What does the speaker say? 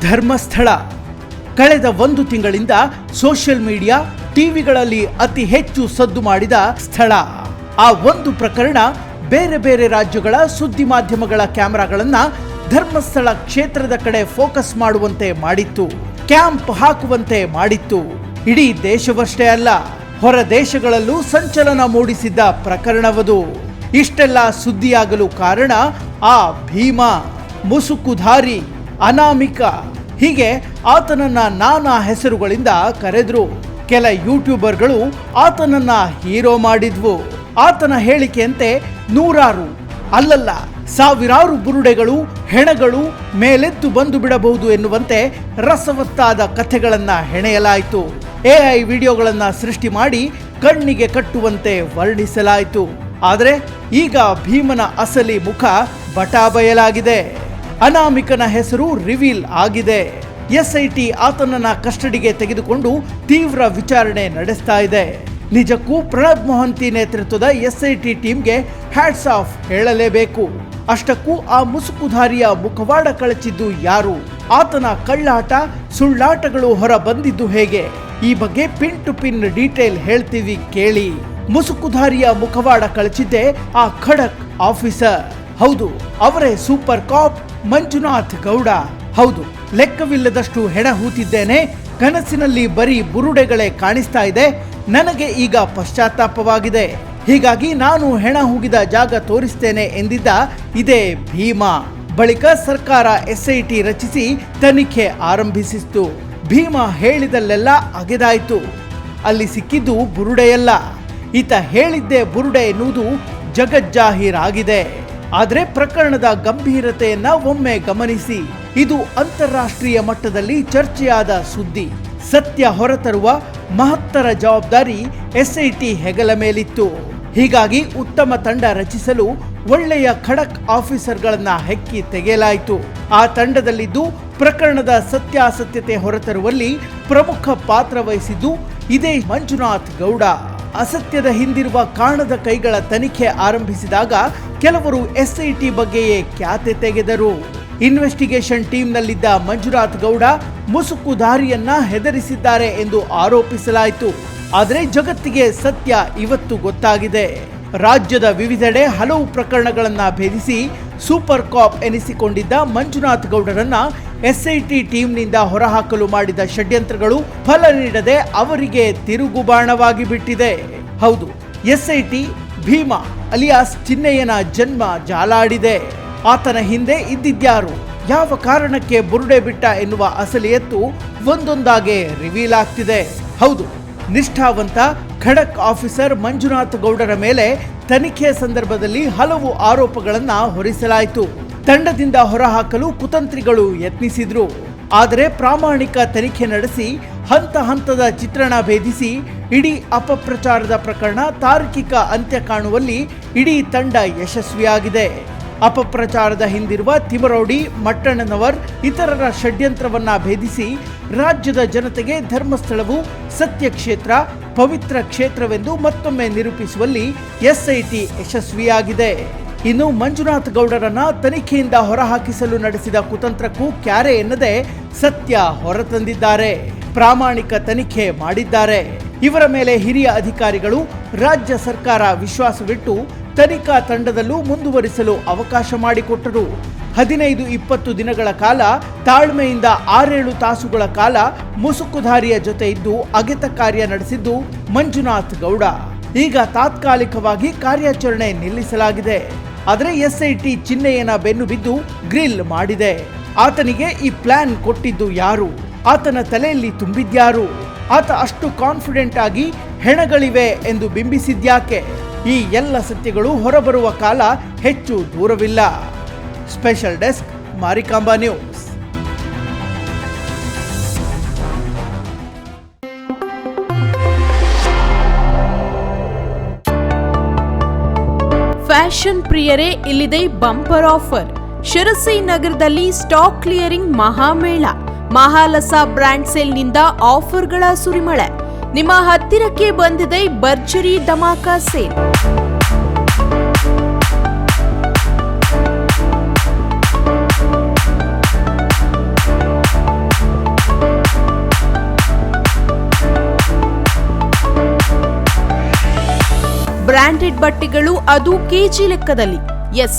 ಧರ್ಮಸ್ಥಳ. ಕಳೆದ ಒಂದು ತಿಂಗಳಿಂದ ಸೋಷಿಯಲ್ ಮೀಡಿಯಾ, ಟಿವಿಗಳಲ್ಲಿ ಅತಿ ಹೆಚ್ಚು ಸದ್ದು ಮಾಡಿದ ಸ್ಥಳ. ಆ ಒಂದು ಪ್ರಕರಣ ಬೇರೆ ಬೇರೆ ರಾಜ್ಯಗಳ ಸುದ್ದಿ ಮಾಧ್ಯಮಗಳ ಕ್ಯಾಮೆರಾಗಳನ್ನ ಧರ್ಮಸ್ಥಳ ಕ್ಷೇತ್ರದ ಕಡೆ ಫೋಕಸ್ ಮಾಡುವಂತೆ ಮಾಡಿತ್ತು. ಕ್ಯಾಂಪ್ ಹಾಕುವಂತೆ ಮಾಡಿತ್ತು. ಇಡೀ ದೇಶವಷ್ಟೇ ಅಲ್ಲ, ಹೊರ ದೇಶಗಳಲ್ಲೂ ಸಂಚಲನ ಮೂಡಿಸಿದ್ದ ಪ್ರಕರಣವದು. ಇಷ್ಟೆಲ್ಲ ಸುದ್ದಿಯಾಗಲು ಕಾರಣ ಆ ಭೀಮ. ಮುಸುಕುಧಾರಿ ಅನಾಮಿಕ. ಹೀಗೆ ಆತನನ್ನ ನಾನಾ ಹೆಸರುಗಳಿಂದ ಕರೆದ್ರು. ಕೆಲ ಯೂಟ್ಯೂಬರ್ಗಳು ಆತನನ್ನ ಹೀರೋ ಮಾಡಿದ್ವು. ಆತನ ಹೇಳಿಕೆಯಂತೆ ನೂರಾರು, ಅಲ್ಲಲ್ಲ, ಸಾವಿರಾರು ಬುರುಡೆಗಳು, ಹೆಣಗಳು ಮೇಲೆದ್ದು ಬಂದು ಬಿಡಬಹುದು ಎನ್ನುವಂತೆ ರಸವತ್ತಾದ ಕಥೆಗಳನ್ನು ಹೆಣೆಯಲಾಯಿತು. ಎಐ ವಿಡಿಯೋಗಳನ್ನು ಸೃಷ್ಟಿ ಮಾಡಿ ಕಣ್ಣಿಗೆ ಕಟ್ಟುವಂತೆ ವರ್ಣಿಸಲಾಯಿತು. ಆದರೆ ಈಗ ಭೀಮನ ಅಸಲಿ ಮುಖ ಬಟಾ ಬಯಲಾಗಿದೆ ಅನಾಮಿಕನ ಹೆಸರು ರಿವೀಲ್ ಆಗಿದೆ. ಎಸ್ಐಟಿ ಆತನನ್ನ ಕಸ್ಟಡಿಗೆ ತೆಗೆದುಕೊಂಡು ತೀವ್ರ ವಿಚಾರಣೆ ನಡೆಸ್ತಾ ಇದೆ. ನಿಜಕ್ಕೂ ಪ್ರಣಬ್ ಮೊಹಂತಿ ನೇತೃತ್ವದ ಎಸ್ಐಟಿ ಟೀಮ್ಗೆ ಹ್ಯಾಟ್ಸ್ ಆಫ್ ಹೇಳಲೇಬೇಕು. ಅಷ್ಟಕ್ಕೂ ಆ ಮುಸುಕುಧಾರಿಯ ಮುಖವಾಡ ಕಳಚಿದ್ದು ಯಾರು? ಆತನ ಕಳ್ಳಾಟ, ಸುಳ್ಳಾಟಗಳು ಹೊರ ಬಂದಿದ್ದು ಹೇಗೆ? ಈ ಬಗ್ಗೆ ಪಿನ್ ಟು ಪಿನ್ ಡೀಟೇಲ್ ಹೇಳ್ತೀವಿ ಕೇಳಿ. ಮುಸುಕುಧಾರಿಯ ಮುಖವಾಡ ಕಳಚಿದ್ದೆ ಆ ಖಡಕ್ ಆಫೀಸರ್. ಹೌದು, ಅವರೇ ಸೂಪರ್ ಕಾಪ್ ಮಂಜುನಾಥ್ ಗೌಡ. ಹೌದು, ಲೆಕ್ಕವಿಲ್ಲದಷ್ಟು ಹೆಣ ಹೂತಿದ್ದೇನೆ ಕನಸಿನಲ್ಲಿ ಬರೀ ಬುರುಡೆಗಳೇ ಕಾಣಿಸ್ತಾ ಇದೆ. ನನಗೆ ಈಗ ಪಶ್ಚಾತ್ತಾಪವಾಗಿದೆ. ಹೀಗಾಗಿ ನಾನು ಹೆಣ ಹುಗಿದ ಜಾಗ ತೋರಿಸ್ತೇನೆ ಎಂದಿದ್ದ ಇದೇ ಭೀಮ. ಬಳಿಕ ಸರ್ಕಾರ ಎಸ್ಐಟಿ ರಚಿಸಿ ತನಿಖೆ ಆರಂಭಿಸಿತ್ತು. ಭೀಮ ಹೇಳಿದಲ್ಲೆಲ್ಲ ಅಗೆದಾಯಿತು. ಅಲ್ಲಿ ಸಿಕ್ಕಿದ್ದು ಬುರುಡೆಯಲ್ಲ. ಈತ ಹೇಳಿದ್ದೇ ಬುರುಡೆ ಎನ್ನುವುದು ಜಗಜ್ಜಾಹೀರಾಗಿದೆ. ಆದರೆ ಪ್ರಕರಣದ ಗಂಭೀರತೆಯನ್ನ ಒಮ್ಮೆ ಗಮನಿಸಿ. ಇದು ಅಂತಾರಾಷ್ಟ್ರೀಯ ಮಟ್ಟದಲ್ಲಿ ಚರ್ಚೆಯಾದ ಸುದ್ದಿ. ಸತ್ಯ ಹೊರತರುವ ಮಹತ್ತರ ಜವಾಬ್ದಾರಿ ಎಸ್ಐಟಿ ಹೆಗಲ ಮೇಲಿತ್ತು. ಹೀಗಾಗಿ ಉತ್ತಮ ತಂಡ ರಚಿಸಲು ಒಳ್ಳೆಯ ಖಡಕ್ ಆಫೀಸರ್ಗಳನ್ನು ಹೆಕ್ಕಿ ತೆಗೆಯಲಾಯಿತು. ಆ ತಂಡದಲ್ಲಿದ್ದು ಪ್ರಕರಣದ ಸತ್ಯಾಸತ್ಯತೆ ಹೊರತರುವಲ್ಲಿ ಪ್ರಮುಖ ಪಾತ್ರ ವಹಿಸಿದ್ದು ಇದೇ ಮಂಜುನಾಥ್ ಗೌಡ. ಅಸತ್ಯದ ಹಿಂದಿರುವ ಕಾಣದ ಕೈಗಳ ತನಿಖೆ ಆರಂಭಿಸಿದಾಗ ಕೆಲವರು ಎಸ್ಐಟಿ ಬಗ್ಗೆಯೇ ಖ್ಯಾತೆ ತೆಗೆದರು. ಇನ್ವೆಸ್ಟಿಗೇಷನ್ ಟೀಮ್ನಲ್ಲಿದ್ದ ಮಂಜುನಾಥ್ ಗೌಡ ಮುಸುಕುದಾರಿಯನ್ನ ಹೆದರಿಸಿದ್ದಾರೆ ಎಂದು ಆರೋಪಿಸಲಾಯಿತು. ಆದರೆ ಜಗತ್ತಿಗೆ ಸತ್ಯ ಇವತ್ತು ಗೊತ್ತಾಗಿದೆ. ರಾಜ್ಯದ ವಿವಿಧೆಡೆ ಹಲವು ಪ್ರಕರಣಗಳನ್ನು ಭೇದಿಸಿ ಸೂಪರ್ ಕಾಪ್ ಎನಿಸಿಕೊಂಡಿದ್ದ ಮಂಜುನಾಥ್ ಗೌಡರನ್ನ ಎಸ್ಐಟಿ ಟೀಮ್ನಿಂದ ಹೊರಹಾಕಲು ಮಾಡಿದ ಷಡ್ಯಂತ್ರಗಳು ಫಲ ನೀಡದೆ ಅವರಿಗೆ ತಿರುಗುಬಾಣವಾಗಿ ಬಿಟ್ಟಿದೆ. ಹೌದು, ಎಸ್ಐಟಿ ಭೀಮಾ ಅಲಿಯಾಸ್ ಚಿನ್ನಯ್ಯನ ಜನ್ಮ ಜಾಲಾಡಿದೆ. ಆತನ ಹಿಂದೆ ಇದ್ದಿದ್ಯಾರು? ಯಾವ ಕಾರಣಕ್ಕೆ ಬುರುಡೆ ಬಿಟ್ಟ ಎನ್ನುವ ಅಸಲಿಯತ್ತು ಒಂದೊಂದಾಗೆ ರಿವೀಲ್ ಆಗ್ತಿದೆ. ಹೌದು, ನಿಷ್ಠಾವಂತ ಖಡಕ್ ಆಫೀಸರ್ ಮಂಜುನಾಥ್ ಗೌಡರ ಮೇಲೆ ತನಿಖೆ ಸಂದರ್ಭದಲ್ಲಿ ಹಲವು ಆರೋಪಗಳನ್ನು ಹೊರಿಸಲಾಯಿತು. ತಂಡದಿಂದ ಹೊರಹಾಕಲು ಕುತಂತ್ರಿಗಳು ಯತ್ನಿಸಿದ್ರು. ಆದರೆ ಪ್ರಾಮಾಣಿಕ ತನಿಖೆ ನಡೆಸಿ ಹಂತ ಹಂತದ ಚಿತ್ರಣ ಭೇದಿಸಿ ಇಡೀ ಅಪಪ್ರಚಾರದ ಪ್ರಕರಣ ತಾರ್ಕಿಕ ಅಂತ್ಯ ಕಾಣುವಲ್ಲಿ ಇಡೀ ತಂಡ ಯಶಸ್ವಿಯಾಗಿದೆ. ಅಪಪ್ರಚಾರದ ಹಿಂದಿರುವ ತಿಮರೌಡಿ, ಮಟ್ಟಣ್ಣನವರ್ ಇತರರ ಷಡ್ಯಂತ್ರವನ್ನ ಭೇದಿಸಿ ರಾಜ್ಯದ ಜನತೆಗೆ ಧರ್ಮಸ್ಥಳವು ಸತ್ಯ ಕ್ಷೇತ್ರ, ಪವಿತ್ರ ಕ್ಷೇತ್ರವೆಂದು ಮತ್ತೊಮ್ಮೆ ನಿರೂಪಿಸುವಲ್ಲಿ ಎಸ್ಐಟಿ ಯಶಸ್ವಿಯಾಗಿದೆ. ಇನ್ನು ಮಂಜುನಾಥ್ ಗೌಡರನ್ನ ತನಿಖೆಯಿಂದ ಹೊರಹಾಕಿಸಲು ನಡೆಸಿದ ಕುತಂತ್ರಕ್ಕೂ ಕ್ಯಾರೆ ಎನ್ನದೆ ಸತ್ಯ ಹೊರತಂದಿದ್ದಾರೆ. ಪ್ರಾಮಾಣಿಕ ತನಿಖೆ ಮಾಡಿದ್ದಾರೆ. ಇವರ ಮೇಲೆ ಹಿರಿಯ ಅಧಿಕಾರಿಗಳು ರಾಜ್ಯ ಸರ್ಕಾರ ವಿಶ್ವಾಸವಿಟ್ಟು ತನಿಖಾ ತಂಡದಲ್ಲೂ ಮುಂದುವರಿಸಲು ಅವಕಾಶ ಮಾಡಿಕೊಟ್ಟರು. ಹದಿನೈದು ಇಪ್ಪತ್ತು ದಿನಗಳ ಕಾಲ ತಾಳ್ಮೆಯಿಂದ ಆರೇಳು ತಾಸುಗಳ ಕಾಲ ಮುಸುಕುಧಾರಿಯ ಜೊತೆ ಇದ್ದು ಅಗೆತ ಕಾರ್ಯ ನಡೆಸಿದ್ದು ಮಂಜುನಾಥ್ ಗೌಡ. ಈಗ ತಾತ್ಕಾಲಿಕವಾಗಿ ಕಾರ್ಯಾಚರಣೆ ನಿಲ್ಲಿಸಲಾಗಿದೆ. ಆದರೆ ಎಸ್ಐಟಿ ಚಿಹ್ನೆಯನ್ನ ಬೆನ್ನು ಬಿದ್ದು ಗ್ರಿಲ್ ಮಾಡಿದೆ. ಆತನಿಗೆ ಈ ಪ್ಲಾನ್ ಕೊಟ್ಟಿದ್ದು ಯಾರು? ಆತನ ತಲೆಯಲ್ಲಿ ತುಂಬಿದ್ಯಾರು. ಆತ ಅಷ್ಟು ಕಾನ್ಫಿಡೆಂಟ್ ಆಗಿ ಹೆಣಗಳಿವೆ ಎಂದು ಬಿಂಬಿಸಿದ್ಯಾಕೆ? ಈ ಎಲ್ಲ ಸತ್ಯಗಳು ಹೊರಬರುವ ಕಾಲ ಹೆಚ್ಚು ದೂರವಿಲ್ಲ. Special desk Marikamba news fashion ಪ್ರಿಯರೇ, ಇಲ್ಲಿದೆ ಬಂಪರ್ ಆಫರ್ ಶಿರಸಿ ನಗರದಲ್ಲಿ ಸ್ಟಾಕ್ ಕ್ಲಿಯರಿಂಗ್ ಮಹಾಮೇಳ. ಮಹಾಲಸ ಬ್ರ್ಯಾಂಡ್ ಸೇಲ್ನಿಂದ ಆಫರ್ಗಳ ಸುರಿಮಳೆ. ನಿಮ್ಮ ಹತ್ತಿರಕ್ಕೆ ಬಂದಿದೆ ಭರ್ಜರಿ ಧಮಾಕ ಸೇಲ್. ಬ್ರ್ಯಾಂಡೆಡ್ ಬಟ್ಟೆಗಳು ಅದು ಕೆಜಿ ಲೆಕ್ಕದಲ್ಲಿ. ಎಸ್